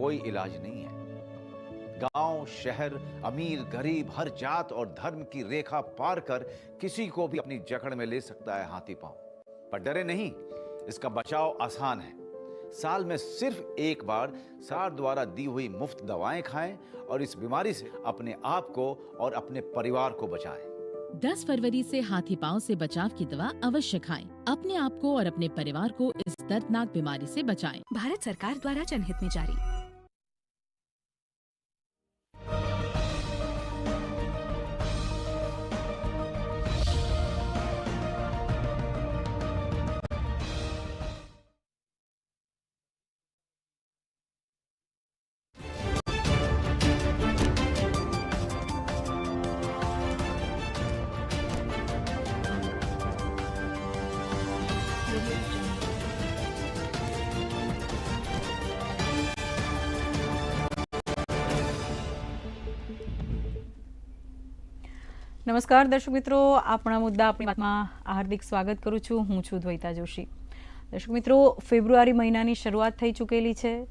कोई इलाज नहीं है। गाँव शहर अमीर गरीब हर जात और धर्म की रेखा पार कर किसी को भी अपनी जकड़ में ले सकता है हाथी पाँव। पर डरे नहीं इसका बचाव आसान है। साल में सिर्फ़ एक बार सार द्वारा दी हुई मुफ़्त दवाएँ खाएँ और इस बीमारी से अपने आप को और अपने परिवार को बचाएँ। 10 फरवरी से हाथी पाँव से बचाव की दवा अवश्य खाएँ। अपने आप को और अपने परिवार को इस दर्दनाक बीमारी से बचाएँ। भारत सरकार द्वारा जनहित में जारी। નમસ્કાર દર્શક મિત્રો, આપણા મુદ્દા, આપણી વાતમાં હાર્દિક સ્વાગત કરું છું. હું છું દ્વૈતા જોશી. દર્શક મિત્રો, ફેબ્રુઆરી મહિનાની શરૂઆત થઈ ચૂકેલી છે.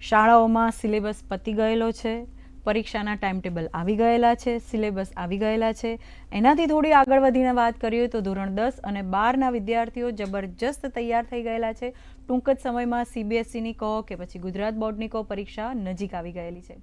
શાળાઓમાં સિલેબસ પતી ગયેલો છે. પરીક્ષાના ટાઈમ ટેબલ આવી ગયેલા છે. સિલેબસ આવી ગયેલા છે. એનાથી થોડી આગળ વધીને વાત કરીએ તો ધોરણ દસ અને બારના વિદ્યાર્થીઓ જબરજસ્ત તૈયાર થઈ ગયેલા છે. ટૂંક જ સમયમાં સીબીએસસીની કહો કે પછી ગુજરાત બોર્ડની કહો પરીક્ષા નજીક આવી ગયેલી છે.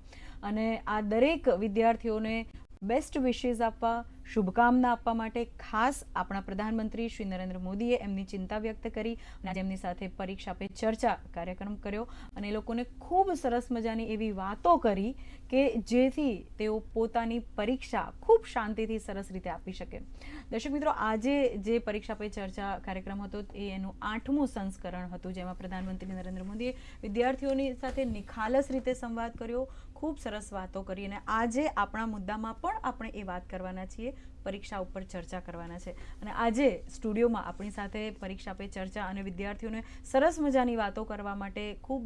અને આ દરેક વિદ્યાર્થીઓને બેસ્ટ વિશેસ આપવા શુભકામના આપવા માટે ખાસ આપણા પ્રધાનમંત્રી શ્રી નરેન્દ્ર મોદીએ એમની ચિંતા વ્યક્ત કરી અને આજે એમની સાથે પરીક્ષા પે ચર્ચા કાર્યક્રમ કર્યો. અને એ લોકોને ખૂબ સરસ મજાની એવી વાતો કરી કે જેથી તેઓ પોતાની પરીક્ષા ખૂબ શાંતિથી સરસ રીતે આપી શકે. દર્શક મિત્રો, આજે જે પરીક્ષા પે ચર્ચા કાર્યક્રમ હતો એ એનું આઠમું સંસ્કરણ હતું, જેમાં પ્રધાનમંત્રી નરેન્દ્ર મોદીએ વિદ્યાર્થીઓની સાથે નિખાલસ રીતે સંવાદ કર્યો, ખૂબ સરસ વાતો કરી અને આજે આપણા મુદ્દામાં પણ આપણે એ વાત કરવાના છીએ. પરીક્ષા ઉપર ચર્ચા કરવાના છે. અને આજે સ્ટુડિયોમાં આપણી સાથે પરીક્ષા પે ચર્ચા અને વિદ્યાર્થીઓને સરસ મજાની વાતો કરવા માટે ખૂબ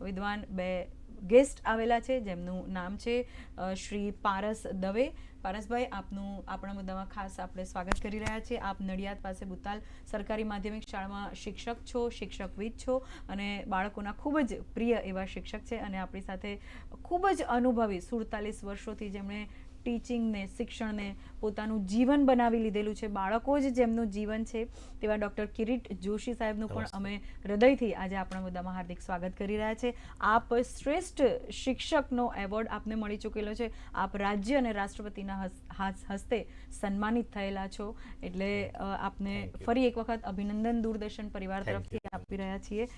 વિદ્વાન બે ગેસ્ટ આવેલા છે, જેમનું નામ છે શ્રી પારસ દવે. પારસભાઈ, આપનું, આપણા મુદ્દામાં ખાસ આપણે સ્વાગત કરી રહ્યા છીએ. આપ નડિયાદ પાસે બુતાલ સરકારી માધ્યમિક શાળામાં શિક્ષક છો, શિક્ષકવિદ છો અને બાળકોના ખૂબ જ પ્રિય એવા શિક્ષક છે અને આપણી સાથે ખૂબ જ અનુભવી સુડતાલીસ વર્ષોથી જેમણે ટીચિંગને શિક્ષણને પોતાનું જીવન બનાવી લીધેલું છે. બાળકો જ જેમનું જીવન છે તેવા ડૉક્ટર કિરીટ જોશી સાહેબનું પણ અમે હૃદયથી આજે આપણા મુદ્દામાં હાર્દિક સ્વાગત કરી રહ્યા છે. આપ શ્રેષ્ઠ શિક્ષકનો એવોર્ડ આપને મળી ચૂકેલો છે. આપ રાજ્ય અને રાષ્ટ્રપતિના હસ- હસ્તે સન્માનિત થયેલા છો. એટલે આપને ફરી એક વખત અભિનંદન દૂરદર્શન પરિવાર તરફથી આપી રહ્યા છીએ.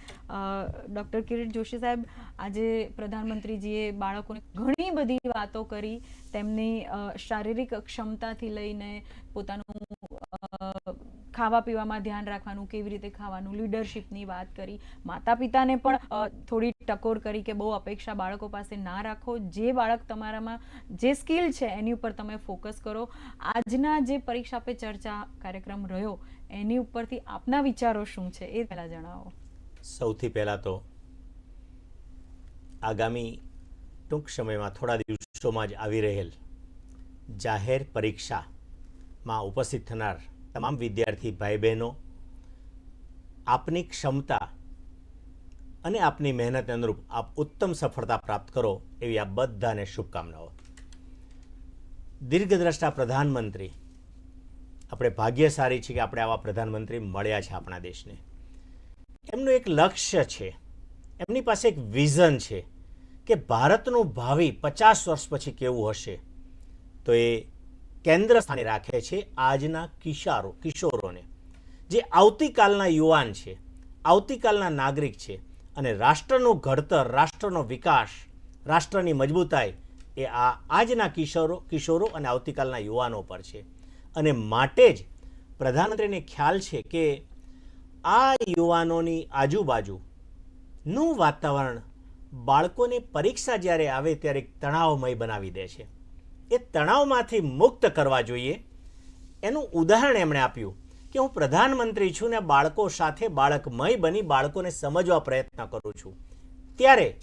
ડૉક્ટર કિરીટ જોશી સાહેબ આજે પ્રધાનમંત્રીજીએ બાળકોને ઘણી બધી વાતો કરી. તેમની શારીરિક ક્ષમતાથી લઈને પોતાનું ખાવા પીવામાં ધ્યાન રાખવાનું, કેવી રીતે ખાવાનું, લીડરશિપની વાત કરી. માતા પિતાને પણ થોડી ટકોર કરી કે બહુ અપેક્ષા બાળકો પાસે ના રાખો. જે બાળક તમારામાં, જે સ્કિલ છે એની ઉપર તમે ફોકસ કરો. આજના જે પરીક્ષા પે ચર્ચા કાર્યક્રમ રહ્યો, એની ઉપરથી આપના વિચારો શું છે એ પહેલા જણાવો. સૌથી પહેલાં તો આગામી ટૂંક સમયમાં થોડા દિવસોમાં જ આવી રહેલ જાહેર પરીક્ષામાં ઉપસ્થિત થનાર તમામ વિદ્યાર્થી ભાઈ બહેનો આપની ક્ષમતા અને આપની મહેનત અનુરૂપ આપ ઉત્તમ સફળતા પ્રાપ્ત કરો એવી આ બધાને શુભકામનાઓ. દીર્ઘદ્રષ્ટા પ્રધાનમંત્રી, આપણે ભાગ્યશાળી છીએ કે આપણે આવા પ્રધાનમંત્રી મળ્યા છે આપણા દેશને. એમનું એક લક્ષ્ય છે. એમની પાસે એક વિઝન છે. કે ભારતનું ભાવિ પચાસ વર્ષ પછી કેવું હશે? તો એ કેન્દ્ર સ્થાને રાખે છે આજના કિશારો, કિશોરોને. જે આવતીકાલના યુવાન છે, આવતીકાલના નાગરિક છે અને રાષ્ટ્રનું ઘડતર, રાષ્ટ્રનો વિકાસ, રાષ્ટ્રની મજબૂતાઈ એ આ આજના કિશોરો કિશોરો અને આવતીકાલના યુવાનો પર છે. અને માટે જ પ્રધાનમંત્રીને ખ્યાલ છે કે આ યુવાનોની આજુબાજુનું વાતાવરણ બાળકોને પરીક્ષા જ્યારે આવે ત્યારે તણાવમય બનાવી દે છે. એ તણાવમાંથી મુક્ત કરવા જોઈએ. એનું ઉદાહરણ એમણે આપ્યું કે હું પ્રધાનમંત્રી છું ને બાળકો સાથે બાળકમય બની બાળકોને સમજવા પ્રયત્ન કરું છું. ત્યારે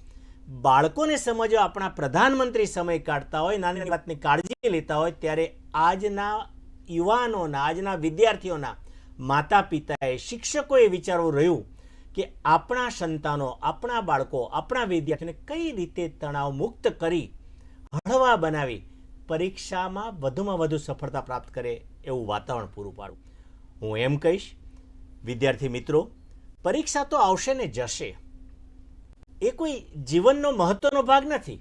બાળકોને સમજવા આપણા પ્રધાનમંત્રી સમય કાઢતા હોય, નાની વાતની કાળજી લેતા હોય, ત્યારે આજના યુવાનોના, આજના વિદ્યાર્થીઓના માતા પિતાએ શિક્ષકોએ વિચારવું રહ્યું કે આપણા સંતાનો, આપણા બાળકો, આપણા વિદ્યાર્થીઓને કઈ રીતે તણાવ મુક્ત કરી હળવા બનાવી પરીક્ષામાં વધુમાં વધુ સફળતા પ્રાપ્ત કરે એવું વાતાવરણ પૂરું પાડવું હું એમ કહીશ, વિદ્યાર્થી મિત્રો, પરીક્ષા તો આવશે ને જશે. એ કોઈ જીવનનો મહત્વનો ભાગ નથી.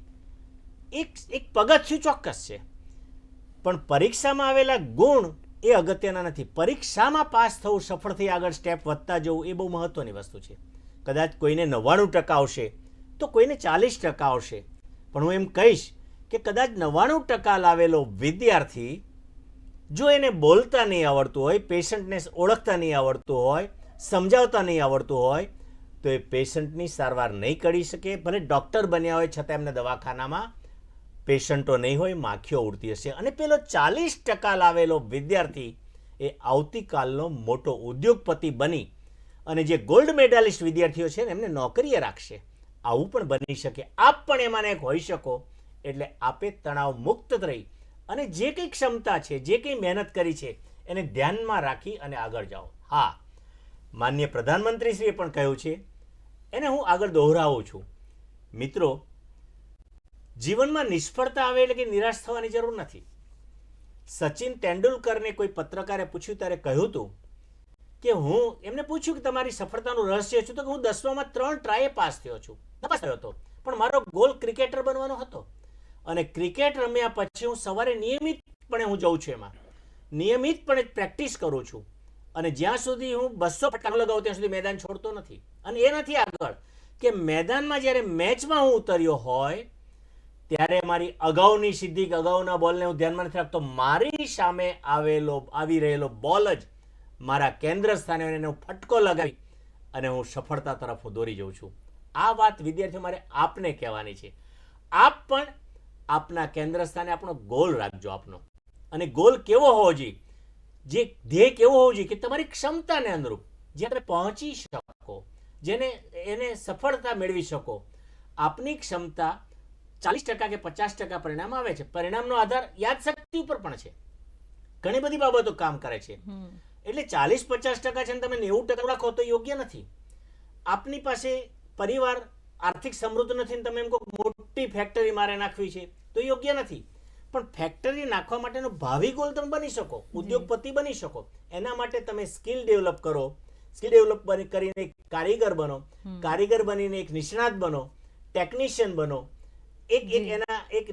એક એક પગથિયું ચોક્કસ છે. પણ પરીક્ષામાં આવેલા ગુણ એ અગત્યના નથી. પરીક્ષામાં પાસ થવું સફળ થઈ આગળ સ્ટેપ વધતા જવું એ બહુ મહત્ત્વની વસ્તુ છે. કદાચ કોઈને નવ્વાણું ટકા આવશે, તો કોઈને ચાલીસ ટકા આવશે. પણ હું એમ કહીશ કે કદાચ નવ્વાણું ટકા લાવેલો વિદ્યાર્થી, જો એને બોલતા નહીં આવડતું હોય, પેશન્ટને ઓળખતા નહીં આવડતું હોય, સમજાવતા નહીં આવડતું હોય, તો એ પેશન્ટની સારવાર નહીં કરી શકે. ભલે ડૉક્ટર બન્યા હોય છતાં એમને દવાખાનામાં પેશન્ટો નહીં હોય, માખીઓ ઉડતી હશે. અને પેલો ચાલીસ ટકા લાવેલો વિદ્યાર્થી એ આવતીકાલનો મોટો ઉદ્યોગપતિ બની અને જે ગોલ્ડ મેડાલિસ્ટ વિદ્યાર્થીઓ છે ને, એમને નોકરીએ રાખશે. આવું પણ બની શકે. આપ પણ એમાંને એક હોઈ શકો. એટલે આપે તણાવ મુક્ત રહી. અને જે કંઈ ક્ષમતા છે, જે કંઈ મહેનત કરી છે, એને ધ્યાનમાં રાખી અને આગળ જાઓ. હા, માન્ય પ્રધાનમંત્રીશ્રીએ પણ કહ્યું છે. એને હું આગળ દોહરાવું છું. મિત્રો જીવનમાં નિષ્ફળતા આવે એટલે કે નિરાશ થવાની જરૂર નથી. સચિન તેંડુલકરને કોઈ પત્રકારે પૂછ્યું ત્યારે કહ્યું હતું કે હું, એમને પૂછ્યું કે તમારી સફળતાનું રહસ્ય શું? તો કે હું દસમામાં ત્રણ ટ્રાયે પાસ થયો છું. પાસ થયો હતો. પણ મારો ગોલ ક્રિકેટર બનવાનો હતો. અને ક્રિકેટ રમ્યા પછી હું સવારે નિયમિતપણે હું જઉં છું એમાં. નિયમિતપણે પ્રેક્ટિસ કરું છું. અને જ્યાં સુધી હું બસો ફટકારો લગાવું ત્યાં સુધી મેદાન છોડતો નથી. અને એ નથી આગળ કે મેદાનમાં જ્યારે મેચમાં હું ઉતર્યો હોય ત્યારે મારી અગાઉની સિદ્ધિ કે અગાઉના બોલને હું ધ્યાનમાં નથી રાખતો. મારી સામે આવેલો, આવી રહેલો બોલ જ મારા કેન્દ્ર સ્થાને હું ફટકો લગાવી અને હું સફળતા તરફ હું દોરી જઉં છું. આ વાત વિદ્યાર્થીઓ મારે આપને કહેવાની છે. આપ પણ આપના કેન્દ્ર સ્થાને આપણો ગોલ રાખજો આપનો. અને ગોલ કેવો હોવો જોઈએ? જે ધ્યેય કેવો હોવો જોઈએ? કે તમારી ક્ષમતાને અનુરૂપ. જે તમે પહોંચી શકો, જેને, એને સફળતા મેળવી શકો. આપની ક્ષમતા ચાલીસ ટકા કે પચાસ ટકા પરિણામ આવે છે. પરિણામનો આધાર યાદશક્તિ ઉપર પણ છે. ઘણી બધી બાબતો કામ કરે છે. એટલે ચાલીસ પચાસ ટકા છે ને તમે નેવું ટકા રાખો તો યોગ્ય નથી. આપની પાસે પરિવાર આર્થિક સમૃદ્ધ નથી ને તમે એમ કહો મોટી ફેક્ટરી મારે નાખવી છે તો યોગ્ય નથી. પણ ફેક્ટરી નાખવા માટેનો ભાવિ ગોલ તમે બની શકો ઉદ્યોગપતિ બની શકો. એના માટે તમે સ્કિલ ડેવલપ કરો. સ્કિલ ડેવલપ કરીને એક કારીગર બનો. કારીગર બનીને એક નિષ્ણાત બનો. ટેકનિશિયન બનો. એક એક એના એક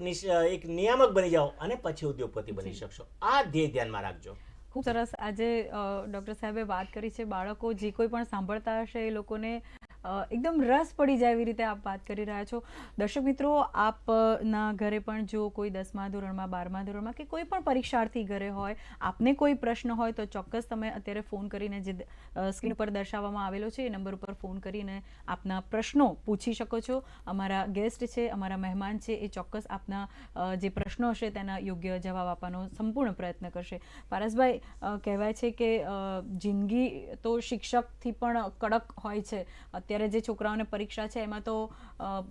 એક નિયામક બની જાઓ અને પછી ઉદ્યોગપતિ બની શકશો. આ ધ્યેય ધ્યાનમાં રાખજો. ખૂબ સરસ. આજે ડૉક્ટર સાહેબે વાત કરી છે બાળકો જે કોઈ પણ સાંભળતા હશે એ લોકોને એકદમ રસ પડી જાય એવી રીતે આપ વાત કરી રહ્યા છો. દર્શક મિત્રો, આપના ઘરે પણ જો કોઈ દસમા ધોરણમાં, બારમા ધોરણમાં કે કોઈ પણ પરીક્ષાર્થી ઘરે હોય, આપને કોઈ પ્રશ્ન હોય તો ચોક્કસ તમે અત્યારે ફોન કરીને જે સ્ક્રીન પર દર્શાવવામાં આવેલો છે, એ નંબર ઉપર ફોન કરીને આપના પ્રશ્નો પૂછી શકો છો. અમારા ગેસ્ટ છે, અમારા મહેમાન છે, એ ચોક્કસ આપના જે પ્રશ્નો હશે તેના યોગ્ય જવાબ આપવાનો સંપૂર્ણ પ્રયત્ન કરશે. પારસભાઈ કહેવાય છે કે જિંદગી તો શિક્ષકથી પણ કડક હોય છે. અત્યારે જે છોકરાઓને પરીક્ષા છે, એમાં તો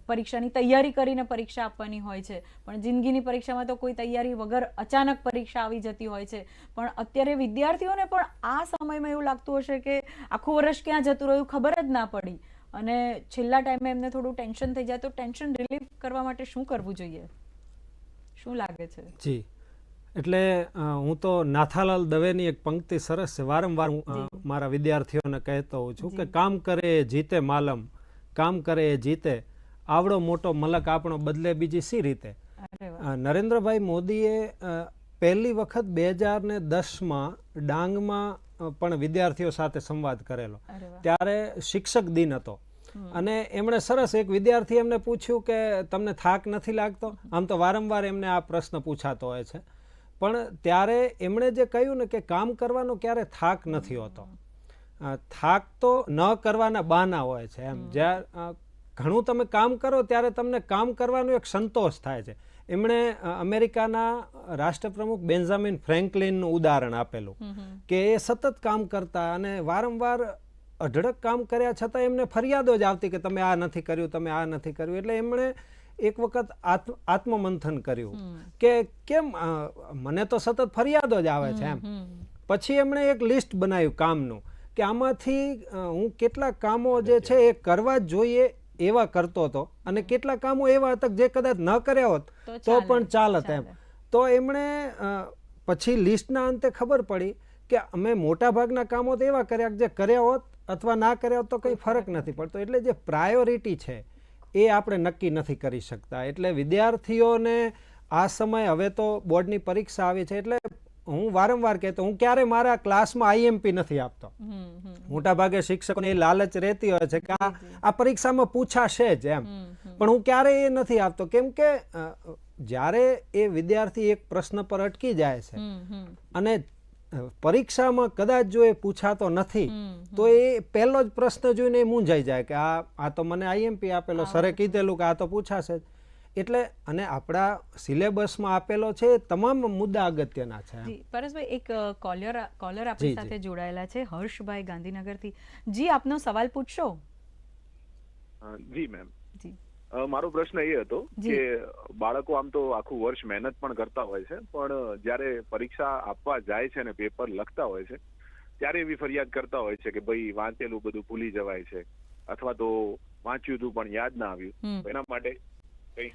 પરીક્ષાની તૈયારી કરીને પરીક્ષા આપવાની હોય છે. પણ જિંદગીની પરીક્ષામાં તો કોઈ તૈયારી વગર અચાનક પરીક્ષા આવી જતી હોય છે. પણ અત્યારે વિદ્યાર્થીઓને પણ આ સમયમાં એવું લાગતું હશે કે આખું વર્ષ ક્યાં જતું રહ્યું ખબર જ ના પડી. અને છેલ્લા ટાઈમે એમને થોડું ટેન્શન થઈ જાય તો ટેન્શન રિલીફ કરવા માટે શું કરવું જોઈએ? શું લાગે છે? જી. એટલે હું તો નાથાલાલ દવેની એક પંક્તિ સરસ છે. વારંવાર હું મારા વિદ્યાર્થીઓને કહેતો હોઉં છું કે કામ કરે એ જીતે માલમ કામ કરે એ જીતે. આવડો મોટો મલક આપણો બદલે બીજી સી રીતે? નરેન્દ્રભાઈ મોદીએ પહેલી વખત બે હજાર ને દસમાં ડાંગમાં પણ વિદ્યાર્થીઓ સાથે સંવાદ કરેલો. ત્યારે શિક્ષક દિન હતો. અને એમણે સરસ એક વિદ્યાર્થી એમને પૂછ્યું કે તમને થાક નથી લાગતો? આમ તો વારંવાર એમને આ પ્રશ્ન પૂછાતો હોય છે. પણ ત્યારે એમણે જે કહ્યું ને કે કામ કરવાનો ક્યારે થાક નથી હોતો. થાક તો ન કરવાના બહાના હોય છે એમ. જ્યારે ઘણું તમે કામ કરો ત્યારે તમને કામ કરવાનો એક સંતોષ થાય છે. એમણે અમેરિકાના રાષ્ટ્રપ્રમુખ બેન્જામિન ફ્રેન્કલિનનું ઉદાહરણ આપેલું કે એ સતત કામ કરતા અને વારંવાર અઢળક કામ કર્યા છતાં એમને ફરિયાદો જ આવતી કે તમે આ નથી કર્યું તમે આ નથી કર્યું. એટલે એમણે એક વખત આત્મ આત્મમંથન કર્યું. કે કેમ મને તો સતત ફરિયાદો જ આવે છે એમ. પછી એમણે એક લિસ્ટ બનાવ્યું કામનું કે આમાંથી હું કેટલા કામો જે છે એ કરવા જ જોઈએ એવા કરતો હતો અને કેટલા કામો એવા હતા જે કદાચ ન કર્યા હોત તો પણ ચાલત એમ. તો એમણે પછી લિસ્ટના અંતે ખબર પડી કે અમે મોટા ભાગના કામો તો એવા કર્યા કે જે કર્યા હોત અથવા ના કર્યા હોત તો કંઈ ફરક નથી પડતો. એટલે જે પ્રાયોરિટી છે એ આપણે નક્કી નથી કરી શકતા. એટલે વિદ્યાર્થીઓને આ સમય હવે તો બોર્ડની પરીક્ષા આવી છે એટલે હું વારંવાર કહેતો હું ક્યારે મારા ક્લાસમાં આઈએમપી નથી આપતો. મોટા ભાગે શિક્ષકોને એ લાલચ રહેતી હોય છે કે આ પરીક્ષામાં પૂછાશે જ એમ. પણ હું ક્યારેય એ નથી આપતો. કેમ કે જ્યારે એ વિદ્યાર્થી એક પ્રશ્ન પર અટકી જાય છે અને પરીક્ષામાં કદાચ જો એ પૂછાતો નથી તો એ પહેલો જ પ્રશ્ન જોઈને એ મૂંઝાઈ જાય કે આ આ તો મને આઈએમપી આપેલો સરે કીધેલું કે આ તો પૂછાશે જ. એટલે અને આપણા સિલેબસમાં આપેલો છે તમામ મુદ્દા અગત્યના છે. પરેશભાઈ એક કોલર કોલર આપણી સાથે જોડાયેલા છે હર્ષભાઈ ગાંધીનગરથી. જી આપનો સવાલ પૂછશો? જી મેમ મારો પ્રશ્ન એ હતો કે બાળકો આમ તો આખું વર્ષ મહેનત પણ કરતા હોય છે પણ જ્યારે પરીક્ષા આપવા જાય છે અને પેપર લખતા હોય છે ત્યારે એવી ફરિયાદ કરતા હોય છે કે ભાઈ વાંચેલું બધું ભૂલી જવાય છે અથવા તો વાંચ્યું હતું પણ યાદ ના આવ્યું. એના માટે કઈ?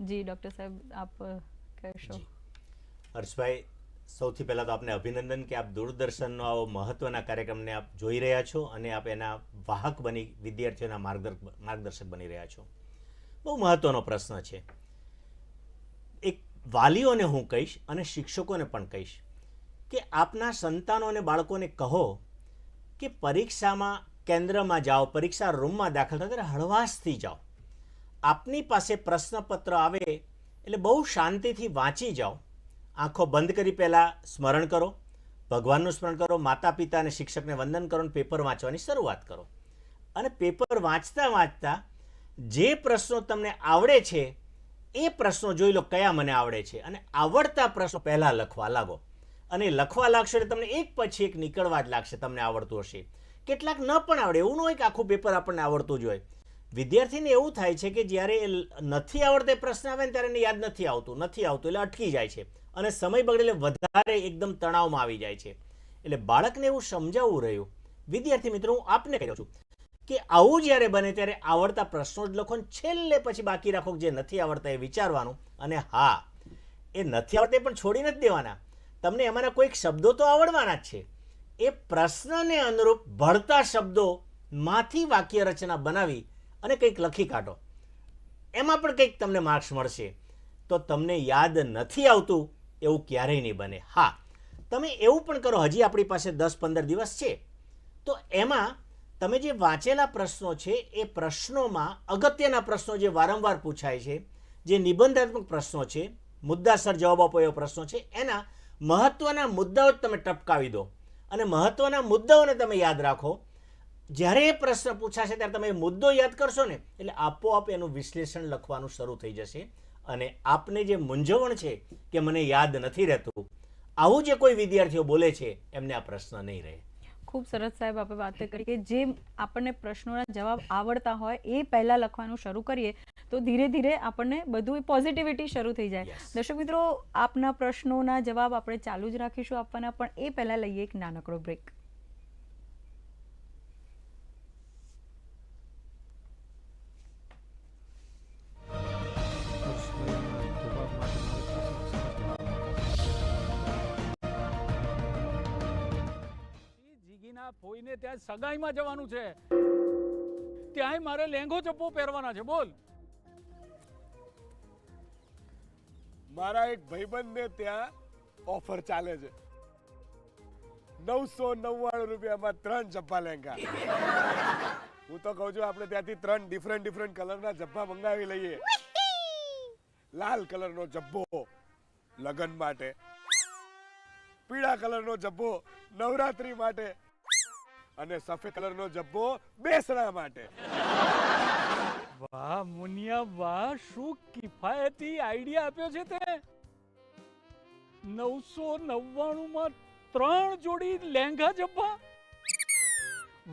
જી ડોક્ટર સાહેબ આપ કહેશો. હર્ષભાઈ સૌથી પહેલાં તો આપને અભિનંદન કે આપ દૂરદર્શનનો આવો મહત્વના કાર્યક્રમને આપ જોઈ રહ્યા છો અને આપ એના વાહક બની વિદ્યાર્થીઓના માર્ગદર- માર્ગદર્શક બની રહ્યા છો. બહુ મહત્વનો પ્રશ્ન છે. એક વાલીઓને હું કહીશ અને શિક્ષકોને પણ કહીશ કે આપના સંતાનો અને બાળકોને કહો કે પરીક્ષામાં કેન્દ્રમાં જાઓ, પરીક્ષા રૂમમાં દાખલ થાય ત્યારે હળવાશથી જાઓ. આપની પાસે પ્રશ્નપત્ર આવે એટલે બહુ શાંતિથી વાંચી જાઓ. આંખો બંધ કરી પહેલાં સ્મરણ કરો, ભગવાનનું સ્મરણ કરો માતા પિતા અને શિક્ષકને વંદન કરો અને પેપર વાંચવાની શરૂઆત કરો. અને પેપર વાંચતા વાંચતા જે પ્રશ્નો તમને આવડે છે, એ પ્રશ્નો જોઈ લો કયા મને આવડે છે. અને આવડતા પ્રશ્નો પહેલાં લખવા લાગો. અને લખવા લાગશો એટલે તમને એક પછી એક નીકળવા જ લાગશે તમને આવડતું હશે. કેટલાક ન પણ આવડે, એવું ન હોય કે આખું પેપર આપણને આવડતું જ હોય. વિદ્યાર્થીને એવું થાય છે કે જ્યારે એ નથી આવડતો પ્રશ્ન આવે ને ત્યારે એને યાદ નથી આવતું નથી આવતું, એટલે અટકી જાય છે. અને સમય બગડે એટલે વધારે એકદમ તણાવમાં આવી જાય છે. એટલે બાળકને એવું સમજાવવું રહ્યું. વિદ્યાર્થી મિત્રો, હું આપને કહી છું કે આવું જ્યારે બને ત્યારે આવડતા પ્રશ્નો જ લખો છેલ્લે પછી બાકી રાખો જે નથી આવડતા એ વિચારવાનું. અને હા, એ નથી આવડતા પણ છોડી નથી દેવાના. તમને એમાંના કોઈક શબ્દો તો આવડવાના જ છે. એ પ્રશ્નને અનુરૂપ ભળતા શબ્દોમાંથી વાક્ય રચના બનાવી અને કંઈક લખી કાઢો. એમાં પણ કંઈક તમને માર્ક્સ મળશે. તો તમને યાદ નથી આવતું એવું ક્યારેય નહીં બને. હા, તમે એવું પણ કરો, હજી આપણી પાસે દસ પંદર દિવસ છે. તો એમાં તમે જે વાંચેલા પ્રશ્નો છે, એ પ્રશ્નોમાં અગત્યના પ્રશ્નો જે વારંવાર પૂછાય છે, જે નિબંધાત્મક પ્રશ્નો છે, મુદ્દાસર જવાબ આપો એવા પ્રશ્નો છે, એના મહત્વના મુદ્દાઓ તમે ટપકાવી દો. અને મહત્વના મુદ્દાઓને તમે યાદ રાખો. જ્યારે એ પ્રશ્ન પૂછાશે, ત્યારે તમે મુદ્દો યાદ કરશો ને, એટલે આપોઆપ એનું વિશ્લેષણ લખવાનું શરૂ થઈ જશે. અને આપને જે મૂંઝવણ છે, કે મને યાદ નથી રહેતું, આવું જે કોઈ વિદ્યાર્થીઓ બોલે છે, એમને આ પ્રશ્ન નહીં રહે. ખૂબ સરસ સાહેબ આપણે વાત કરી કે જે આપણને પ્રશ્નોના જવાબ આવડતા હોય એ પહેલા લખવાનું શરૂ કરીએ તો ધીરે ધીરે આપણને બધું પોઝિટિવિટી શરૂ થઈ જાય. દર્શક મિત્રો આપના પ્રશ્નોના જવાબ આપણે ચાલુ જ રાખીશું આપવાના પણ એ પહેલા લઈએ એક નાનકડો બ્રેક ફોઈને ત્યાં સગાઈમાં જવાનું છે. ત્યાંય મારે લેંગો ચપ્પો પહેરવાના છે, બોલ. મારા એક ભાઈબંધને ત્યાં ઓફર ચાલે છે. નવસો નવ્વાણું રૂપિયામાં ત્રણ જબ્બા લેંગા હું તો કહું છું, આપણે ત્યાંથી ત્રણ ડિફરન્ટ ડિફરન્ટ કલરના જબ્બા મંગાવી લઈએ. લાલ કલરનો જબ્બો લગન માટે, પીળા કલરનો જબ્બો નવરાત્રી માટે અને સફેદ કલરનો જબ્બો બેસણા માટે. વાહ મુનિયા વાહ શું કિફાયતી આઈડિયા આપ્યો છે તે. નવસો નવ્વાણું માં ત્રણ જોડી લેંઘા જબ્બા.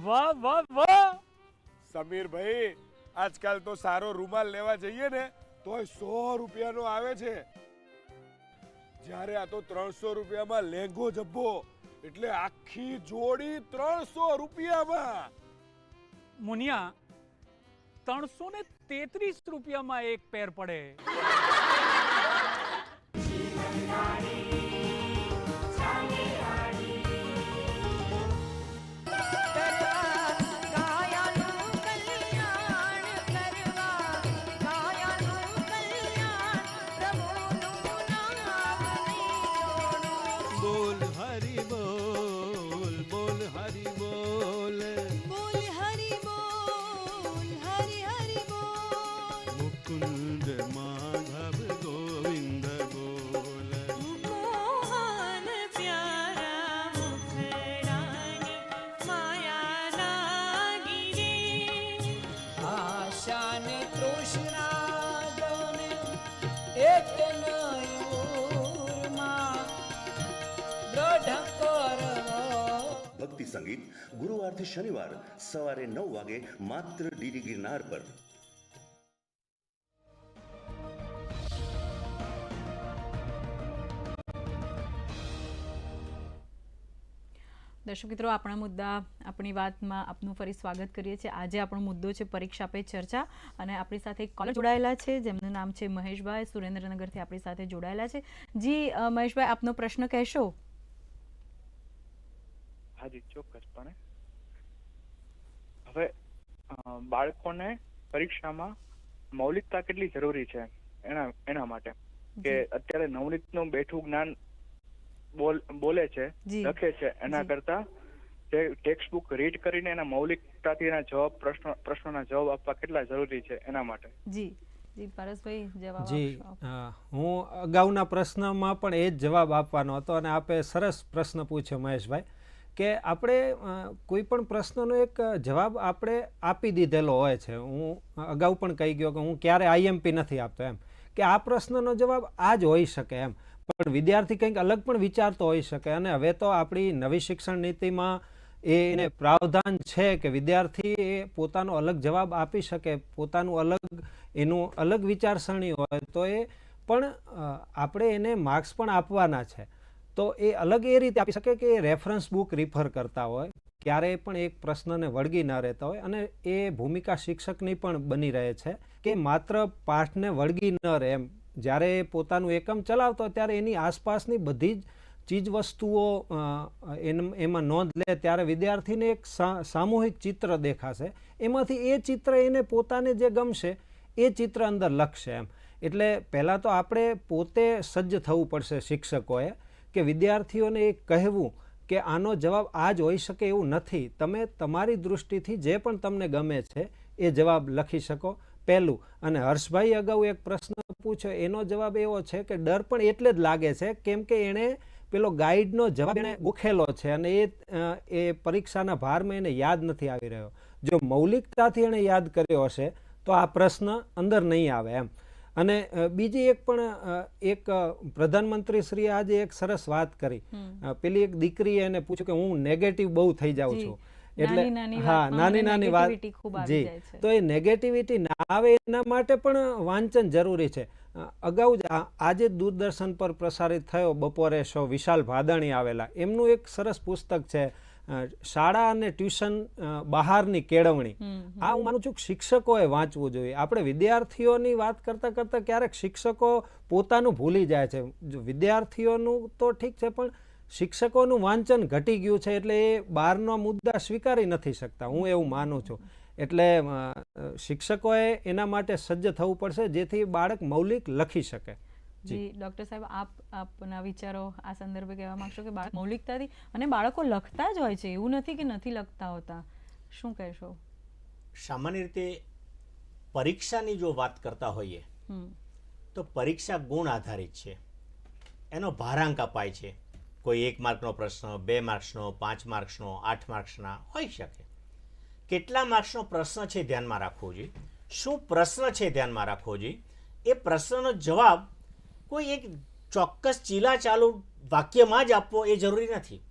વાહ વાહ વાહ. સમીર ભાઈ આજકાલ તો સારો રૂમાલ લેવા જઈએ ને તોય સો રૂપિયાનો આવે છે. જ્યારે આ તો ત્રણસો રૂપિયામાં લેંઘો જબ્બો એટલે આખી જોડી ત્રણસો રૂપિયામાં મુનિયા ત્રણસો ને તેત્રીસ રૂપિયામાં એક પેર પડે. ગુરુવારથી શનિવાર સવારે નવ વાગે માત્ર ડીડી ગિરનાર પર. દર્શક મિત્રો આપણા મુદ્દા આપણી વાતમાં આપનું ફરી સ્વાગત કરીએ છીએ. આજે આપણો મુદ્દો છે પરીક્ષા પે ચર્ચા અને આપણી સાથે એક કોલેજ જોડાયેલા છે જેમનું નામ છે મહેશભાઈ. સુરેન્દ્રનગરથી આપણી સાથે જોડાયેલા છે. જી મહેશભાઈ આપનો પ્રશ્ન કહેશો? હાજી ચોક્કસપણે. હવે અ, બાળકોને પરીક્ષામાં મૌલિકતા કેટલી જરૂરી છે એના એના માટે? કે અત્યારે નવનીતનું બેઠું જ્ઞાન બોલે છે લખે છે એના કરતા જે ટેક્સ્ટ બુક રીડ કરીને એના મૌલિકતાથી એના જવાબ પ્રશ્ન પ્રશ્નોના જવાબ આપવા કેટલા જરૂરી છે એના માટે? જી. જી જવાબ હું અગાઉના પ્રશ્નમાં પણ એ જ જવાબ આપવાનો હતો અને આપે સરસ પ્રશ્ન પૂછ્યો મહેશભાઈ. કે આપણે કોઈ પણ પ્રશ્નનો એક જવાબ આપણે આપી દીધેલો હોય છે. હું અગાઉ પણ કહી ગયો કે હું ક્યારે આઈએમપી નથી આપતો એમ. કે આ પ્રશ્નનો જવાબ આ જ હોઈ શકે એમ. પણ વિદ્યાર્થી કંઈક અલગ પણ વિચારતો હોઈ શકે અને હવે તો આપણી નવી શિક્ષણ નીતિમાં એને પ્રાવધાન છે કે વિદ્યાર્થી એ પોતાનો અલગ જવાબ આપી શકે, પોતાનું અલગ, એનું અલગ વિચારસરણી હોય તો એ પણ આપણે એને માર્ક્સ પણ આપવાના છે. તો એ અલગ એ રીતે આપી શકે કે રેફરન્સ બુક રિફર કરતા હોય, ક્યારેય પણ એક પ્રશ્નને વળગી ન રહેતા હોય અને એ ભૂમિકા શિક્ષકની પણ બની રહે છે કે માત્ર પાઠને વળગી ન રહે એમ. જ્યારે પોતાનું એકમ ચલાવતો ત્યારે એની આસપાસની બધી જ ચીજ વસ્તુઓ એમાં નોંધ લે ત્યારે વિદ્યાર્થીને એક સામૂહિક ચિત્ર દેખાશે. એમાંથી એ ચિત્ર એને પોતાને જે ગમશે, એ ચિત્ર અંદર લખશે એમ. એટલે પહેલાં તો આપણે પોતે સજ્જ થવું પડશે શિક્ષકોએ. કે વિદ્યાર્થીઓને એ કહેવું કે આનો જવાબ આ જ હોઈ શકે એવું નથી. તમે તમારી દૃષ્ટિથી જે પણ તમને ગમે છે, એ જવાબ લખી શકો. પહેલું, અને હર્ષભાઈ અગાઉ એક પ્રશ્ન પૂછ્યો, એનો જવાબ એવો છે કે ડર પણ એટલે જ લાગે છે, કેમ કે એણે પેલો ગાઈડનો જવાબ એણે ઉખેલો છે અને એ એ પરીક્ષાના ભારમાં એને યાદ નથી આવી રહ્યો. જો મૌલિકતાથી એણે યાદ કર્યો હશે, તો આ પ્રશ્ન અંદર નહીં આવે એમ. અને બીજી એક પણ એક પ્રધાનમંત્રી શ્રી આજે એક સરસ વાત કરી. પેલી એક દીકરી એને પૂછ્યું કે હું નેગેટિવ બહુ થઈ જાઉં છું. નાની હા નાની નાની વાત જી. તો એ નેગેટિવિટી ના આવે એના માટે પણ વાંચન જરૂરી છે. અગાઉ જ આજે દૂરદર્શન પર પ્રસારિત થયો બપોરે શો વિશાલ ભાદાણી આવેલા. એમનું એક સરસ પુસ્તક છે શાળા અને ટ્યુશન બહારની કેળવણી. આ હું માનું છું કે શિક્ષકોએ વાંચવું જોઈએ. આપણે વિદ્યાર્થીઓની વાત કરતાં કરતાં ક્યારેક શિક્ષકો પોતાનું ભૂલી જાય છે. વિદ્યાર્થીઓનું તો ઠીક છે પણ શિક્ષકોનું વાંચન ઘટી ગયું છે એટલે એ બહારનો મુદ્દા સ્વીકારી નથી શકતા. હું એવું માનું છું. એટલે શિક્ષકોએ એના માટે સજ્જ થવું પડશે જેથી બાળક મૌલિક લખી શકે. જી. ડોક્ટર સાહેબ આપ આપના વિચારો આ સંદર્ભે કહેવા માંગશો કે બાળક મૌલિકતાથી અને બાળકો લખતા જ હોય છે એવું નથી કે નથી લખતા હોતા? શું કહેશો? સામાન્ય રીતે પરીક્ષાની જો વાત કરતા હોઈએ તો પરીક્ષા ગુણ આધારિત છે. એનો ભારાંક અપાય છે. કોઈ એક માર્કનો પ્રશ્ન બે માર્ક્સનો પાંચ માર્ક્સનો આઠ માર્ક્સના હોઈ શકે. કેટલા માર્ક્સનો પ્રશ્ન છે ધ્યાનમાં રાખવો જોઈએ? શું પ્રશ્ન છે ધ્યાનમાં રાખવો જોઈએ? એ પ્રશ્નનો જવાબ કોઈ એક ચોક્કસ ચીલા ચાલુ વાક્યમાં જ આપવો એ જરૂરી નથી.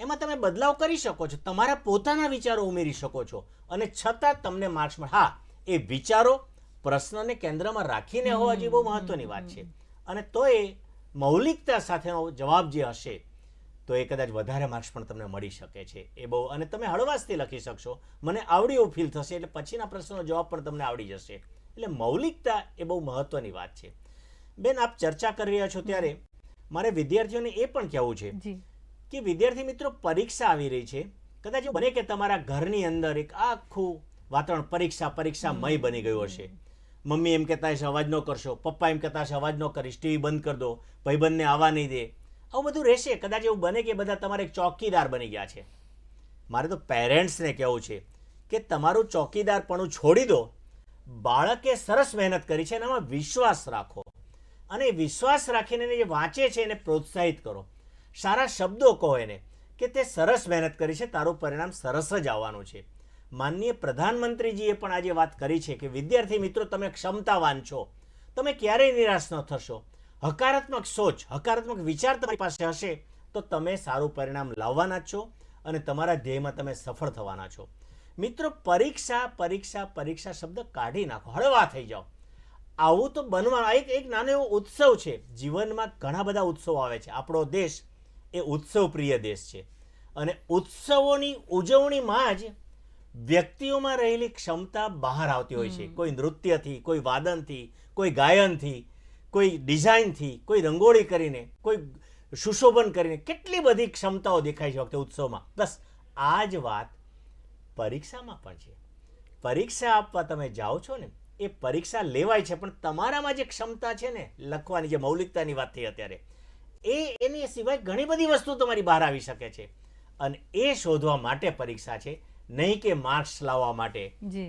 એમાં તમે બદલાવ કરી શકો છો તમારા પોતાના વિચારો ઉમેરી શકો છો અને છતાં તમને માર્ક્સ મળે. હા એ વિચારો પ્રશ્નને કેન્દ્રમાં રાખીને હોવા જે બહુ મહત્વની વાત છે. અને તો એ મૌલિકતા સાથેનો જવાબ જે હશે તો એ કદાચ વધારે માર્ક્સ પણ તમને મળી શકે છે. એ બહુ અને તમે હળવાશથી લખી શકશો. મને આવડી એવું ફીલ થશે એટલે પછીના પ્રશ્નનો જવાબ પણ તમને આવડી જશે. એટલે મૌલિકતા એ બહુ મહત્વની વાત છે. બેન આપ ચર્ચા કરી રહ્યા છો ત્યારે. મારે વિદ્યાર્થીઓને એ પણ કહેવું છે કે વિદ્યાર્થી મિત્રો પરીક્ષા આવી રહી છે. કદાચ બને કે તમારા ઘરની અંદર એક આખું વાતાવરણ પરીક્ષા પરીક્ષામય બની ગયું હશે. મમ્મી એમ કહેતા હશે અવાજ ન કરશો. પપ્પા એમ કહેતા હશે અવાજ ન કરીશ ટીવી બંધ કરી દો ભાઈબંધને આવવા નહીં દે. આવું બધું રહેશે. કદાચ એવું બને કે બધા તમારે એક ચોકીદાર બની ગયા છે. મારે તો પેરેન્ટ્સને કહેવું છે કે તમારું ચોકીદારપણું છોડી દો. બાળકે સરસ મહેનત કરી છે એનામાં વિશ્વાસ રાખો. અને વિશ્વાસ રાખીને એને જે વાંચે છે એને પ્રોત્સાહિત કરો. સારા શબ્દો કહો એને કે તે સરસ મહેનત કરી છે, તારું પરિણામ સરસ જ આવવાનું છે. માનનીય પ્રધાનમંત્રીજીએ પણ આજે વાત કરી છે કે, વિદ્યાર્થી મિત્રો, તમે ક્ષમતાવાન છો. તમે ક્યારેય નિરાશ ન થશો. હકારાત્મક સોચ, હકારાત્મક વિચાર તમારી પાસે હશે તો તમે સારું પરિણામ લાવવાના જ છો અને તમારા ધ્યેયમાં તમે સફળ થવાના છો. મિત્રો, પરીક્ષા પરીક્ષા પરીક્ષા શબ્દ કાઢી નાખો. હળવા થઈ જાઓ. આવું તો બનવા એક એક નાનો એવો ઉત્સવ છે. જીવનમાં ઘણા બધા ઉત્સવો આવે છે. આપણો દેશ એ ઉત્સવ પ્રિય દેશ છે. અને ઉત્સવોની ઉજવણીમાં જ વ્યક્તિઓમાં રહેલી ક્ષમતા બહાર આવતી હોય છે. કોઈ નૃત્યથી કોઈ વાદનથી કોઈ ગાયનથી કોઈ ડિઝાઇનથી કોઈ રંગોળી કરીને કોઈ સુશોભન કરીને કેટલી બધી ક્ષમતાઓ દેખાય છે વખતે ઉત્સવમાં. બસ આ જ વાત પરીક્ષામાં પણ છે. પરીક્ષા આપવા તમે જાઓ છો ને એ પરીક્ષા લેવાય છે પણ તમારામાં જે ક્ષમતા છે ને લખવાની જે મૌલિકતાની વાત થઈ અત્યારે એ એની સિવાય ઘણી બધી વસ્તુ તમારી બહાર આવી શકે છે. અને એ શોધવા માટે પરીક્ષા છે નહીં કે માર્ક્સ લાવવા માટે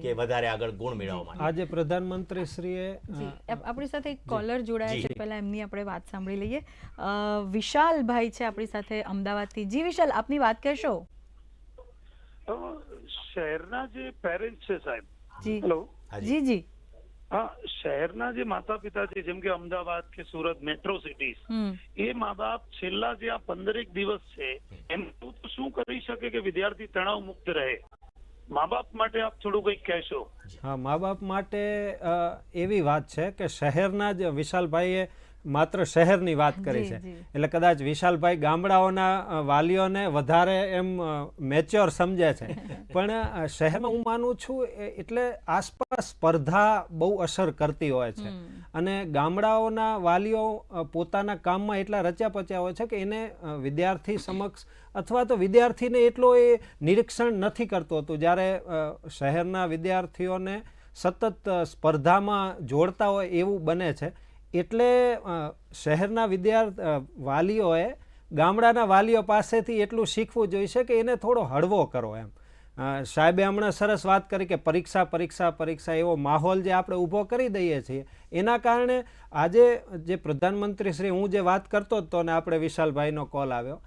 કે વધારે આગળ ગુણ મેળવવા માટે. આજે પ્રધાનમંત્રી શ્રીએ આપણી સાથે એક કોલર જોડાયા છે પહેલા એમની આપણે વાત સાંભળી લઈએ. વિશાલભાઈ છે આપણી સાથે અમદાવાદથી. જી વિશાલ આપની વાત કહેશો? શહેરના જે પેરેન્ટ્સ છે સાહેબ. જી. હેલો જી જી. હા શહેરના જે માતા પિતા છે જેમ કે અમદાવાદ કે સુરત મેટ્રો સિટીઝ એ મા બાપ છેલ્લા જે આ પંદરેક દિવસ છે એમ તો શું કરી શકે કે વિદ્યાર્થી તણાવ મુક્ત રહે? મા બાપ માટે આપ થોડું કંઈક કહેશો? હા મા બાપ માટે એવી વાત છે કે શહેરના જ વિશાલભાઈએ માત્ર શહેરની વાત કરી છે. એટલે કદાચ વિશાલભાઈ ગામડાઓના વાલીઓને વધારે એમ મેચ્યોર સમજે છે. પણ શહેરમાં હું માનું છું એટલે આસપાસ સ્પર્ધા બહુ અસર કરતી હોય છે. અને ગામડાઓના વાલીઓ પોતાના કામમાં એટલા રચ્યા પચ્યા હોય છે કે એને વિદ્યાર્થી સમક્ષ અથવા તો વિદ્યાર્થીને એટલો એ નિરીક્ષણ નથી કરતો હતું. જ્યારે શહેરના વિદ્યાર્થીઓને સતત સ્પર્ધામાં જોડતા હોય એવું બને છે. એટલે શહેરના વિદ્યાર્થી વાલીઓએ ગામડાના વાલીઓ પાસેથી એટલું શીખવું જોઈશે કે એને થોડો હળવો કરો એમ. સાહેબે હમણાં સરસ વાત કરી કે પરીક્ષા પરીક્ષા પરીક્ષા એવો માહોલ જે આપણે ઊભો કરી દઈએ છીએ. એના કારણે આજે જે પ્રધાનમંત્રી શ્રી, હું જે વાત કરતો જ તો ને આપણે વિશાલભાઈનો કોલ આવ્યો,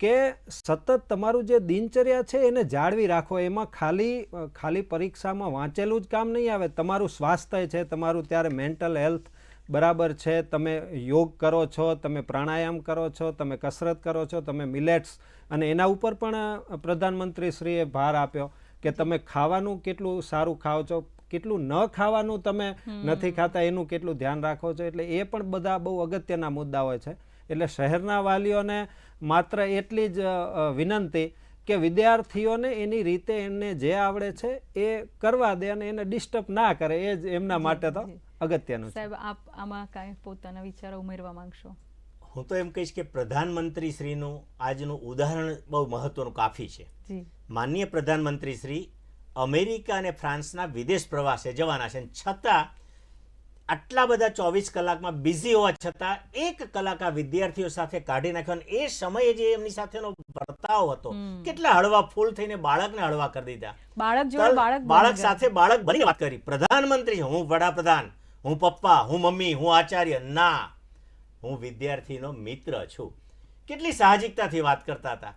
કે સતત તમારું જે દિનચર્યા છે એને જાળવી રાખો. એમાં ખાલી ખાલી પરીક્ષામાં વાંચેલું જ કામ નહીં આવે. તમારું સ્વાસ્થ્ય છે, તમારું ત્યારે મેન્ટલ હેલ્થ બરાબર છે તમે યોગ કરો છો તમે પ્રાણાયામ કરો છો તમે કસરત કરો છો તમે મિલેટ્સ અને એના ઉપર પણ પ્રધાનમંત્રીશ્રીએ ભાર આપ્યો કે તમે ખાવાનું કેટલું સારું ખાઓ છો કેટલું ન ખાવાનું તમે નથી ખાતા એનું કેટલું ધ્યાન રાખો છો એટલે એ પણ બધા બહુ અગત્યના મુદ્દા હોય છે. એટલે શહેરના વાલીઓને માત્ર એટલી જ વિનંતી કે વિદ્યાર્થીઓને એની રીતે એમને જે આવડે છે એ કરવા દે અને એને ડિસ્ટર્બ ના કરે એ જ એમના માટે તો. અગત્યનું સાહેબ આપ આમાં કાંઈ પોતાના વિચારો ઉમેરવા માંગશો? હું તો એમ કહીશ કે પ્રધાનમંત્રી શ્રીનું આજનું ઉદાહરણ બહુ મહત્વનું કાફી છે. માનનીય પ્રધાનમંત્રી શ્રી અમેરિકા અને ફ્રાન્સના વિદેશ પ્રવાસે જવાના છે. છતાં આટલા બધા ચોવીસ કલાકમાં બિઝી હોવા છતાં એક કલાક આ વિદ્યાર્થીઓ સાથે કાઢી નાખ્યો અને એ સમયે જે એમની સાથેનો વર્તાવ હતો કેટલા હળવા ફૂલ થઈને બાળકને હળવા કરી દીધા. બાળક બાળક. સાથે બાળક ભરી વાત કરી. પ્રધાનમંત્રી હું વડાપ્રધાન. હું પપ્પા હું મમ્મી હું આચાર્ય ના. હું વિદ્યાર્થીનો મિત્ર છું. કેટલી સાહજિકતાથી વાત કરતા હતા.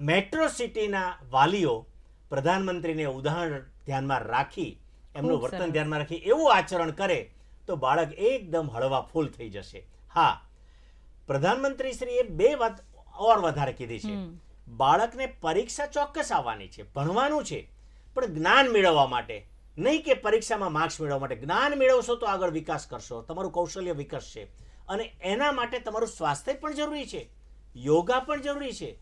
મેટ્રો સિટીના વાલીઓ પ્રધાનમંત્રીને ઉદાહરણ ધ્યાનમાં રાખી એમનું વર્તન ધ્યાનમાં રાખી એવું આચરણ કરે તો બાળક એકદમ હળવા ફૂલ થઈ જશે. હા પ્રધાનમંત્રી શ્રીએ બે વાત ઓર વધારે કીધી છે. બાળકને પરીક્ષા ચોક્કસ આવવાની છે ભણવાનું છે પણ જ્ઞાન મેળવવા માટે. નહીં કે પરીક્ષામાં માર્ક્સ મેળવવા માટે. જ્ઞાન મેળવશો તો આગળ વિકાસ કરશો. તમારું કૌશલ્ય વિકસશે. અને એના માટે તમારું સ્વાસ્થ્ય પણ જરૂરી છે. યોગા પણ જરૂરી છે.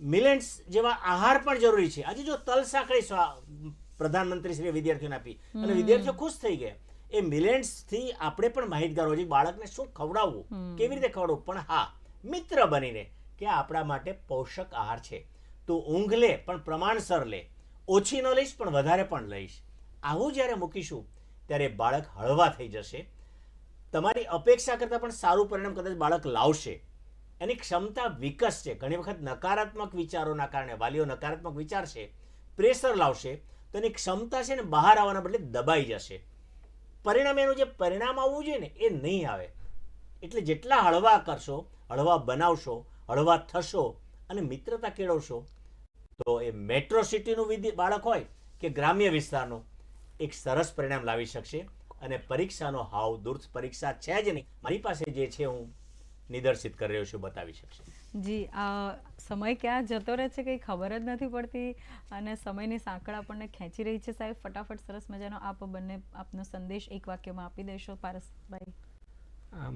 મિલેન્ટ્સ જેવા આહાર પણ જરૂરી છે. આજે જો તલ સાંકળી સ્વા- પ્રધાનમંત્રી શ્રી વિદ્યાર્થીઓને આપી અને વિદ્યાર્થીઓ ખુશ થઈ ગયા. એ મિલેન્ટ્સથી આપણે પણ માહિતગાર છીએ. બાળકને શું ખવડાવવું? કેવી રીતે ખવડાવવું? પણ હા મિત્ર બનીને કે આપણા માટે પોષક આહાર છે. તું ઊંઘ લે પણ પ્રમાણસર લે. ઓછી ન લઈશ પણ વધારે પણ લઈશ. આવું જ્યારે મૂકીશું, ત્યારે બાળક હળવા થઈ જશે. તમારી અપેક્ષા કરતાં પણ સારું પરિણામ કદાચ બાળક લાવશે. એની ક્ષમતા વિકસશે ઘણી વખત નકારાત્મક વિચારોના કારણે, વાલીઓ નકારાત્મક વિચારશે, પ્રેશર લાવશે, તો એની ક્ષમતા છે ને બહાર આવવાના બદલે દબાઈ જશે. પરિણામ એનું જે પરિણામ આવવું જોઈએ ને, એ નહીં આવે. એટલે જેટલા હળવા કરશો, હળવા બનાવશો, હળવા થશો અને મિત્રતા કેળવશો, તો એ મેટ્રો સિટીનું વિધિ બાળક હોય કે ગ્રામ્ય વિસ્તારનું એક સરસ પરિણામ લાવી શકશે અને પરીક્ષાનો હાવ દૂર પરીક્ષા છે જ નહીં. મારી પાસે જે છે હું નિદર્શિત કરી રહ્યો છું બતાવી શકશે. જી આ સમય ક્યાં જતો રહે છે કંઈ ખબર જ નથી પડતી અને સમયની સાંકળ આપણને ખેંચી રહી છે સાહેબ. ફટાફટ સરસ મજાનો આપ બંને આપનો સંદેશ એક વાક્યમાં આપી દેશો. પારસભાઈ.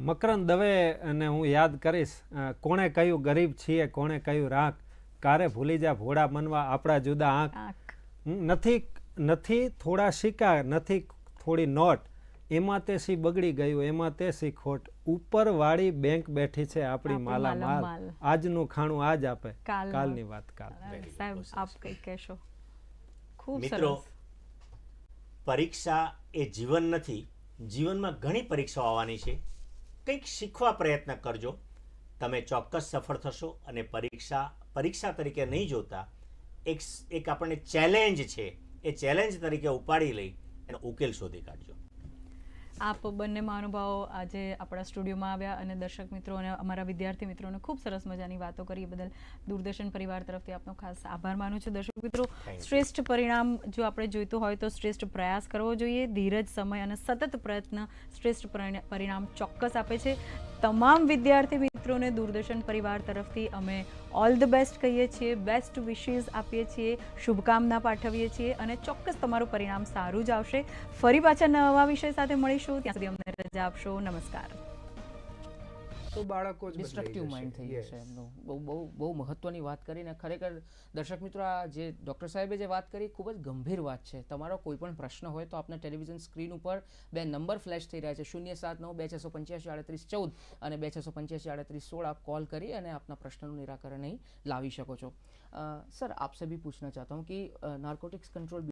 મકરંદ દવે અને હું યાદ કરીશ કોણે કહ્યું ગરીબ છીએ કોણે કહ્યું રાખ કારે ભૂલી જા ભોળા મનવા આપણા જુદા આંખ. નથી નથી થોડા સિક્કા નથી થોડી નોટ. એમાં તે સી બગડી ગયું? એમાં તે સી ખોટ? ઉપર વાળી બેંક બેઠી છે આપણી આપણી માલા માલ માલામાલ. આજનું ખાણું આજ આપે. કાલની. વાત કાલ. સાહેબ આપ કઈ કહેશો. ખૂબ મિત્રો પરીક્ષા એ જીવન નથી. જીવનમાં ઘણી પરીક્ષાઓ આવવાની છે. કંઈક શીખવા પ્રયત્ન કરજો. તમે ચોક્કસ સફળ થશો અને પરીક્ષા પરીક્ષા તરીકે નહીં જોતા. એક એક આપણને ચેલેન્જ છે. એ ચેલેન્જ તરીકે ઉપાડી લઈ અને ઉકેલ શોધી કાઢજો. આપ બંને મહાનુભાવો આજે આપણા સ્ટુડિયોમાં આવ્યા અને દર્શક મિત્રો અને અમારા વિદ્યાર્થી મિત્રોને ખૂબ સરસ મજાની વાતો કરી એ બદલ દૂરદર્શન પરિવાર તરફથી આપનો ખાસ આભાર માનું છું. દર્શક મિત્રો શ્રેષ્ઠ પરિણામ જો આપણે જોઈતું હોય તો શ્રેષ્ઠ પ્રયાસ કરવો જોઈએ. ધીરજ સમય અને સતત પ્રયત્ન શ્રેષ્ઠ પરિણામ ચોક્કસ આપે છે. તમામ વિદ્યાર્થી મિત્રોને દૂરદર્શન પરિવાર તરફથી અમે ઓલ ધ બેસ્ટ કહીએ છીએ બેસ્ટ વિશીઝ આપીએ છીએ, શુભકામના પાઠવીએ છીએ અને ચોક્કસ તમારું પરિણામ સારું જ આવશે. ફરી પાછા નવા વિષય સાથે મળીશું. ત્યાં સુધી અમને રજા આપશો. નમસ્કાર. તો બાળકો જ ડિસ્ટ્રક્ટિવ માઇન્ડ થઈ જશે એમનું. બહુ બહુ બહુ મહત્વની વાત કરીને ખરેખર દર્શક મિત્રો આ જે ડૉક્ટર સાહેબે જે વાત કરી ખૂબ જ ગંભીર વાત છે. તમારો કોઈ પણ પ્રશ્ન હોય તો આપના ટેલિવિઝન સ્ક્રીન ઉપર બે નંબર ફ્લેશ થઈ રહ્યા છે. શૂન્ય સાત નવ બે છસો પંચ્યાસી આડત્રીસ ચૌદ અને બે છસો પંચ્યાસી આડત્રીસ સોળ આપ કોલ કરી અને આપના પ્રશ્નનું નિરાકરણ અહીં લાવી શકો છો. સર આપસે બી પૂછના ચાહતા હું કે નાર્કોટિક્સ કંટ્રોલ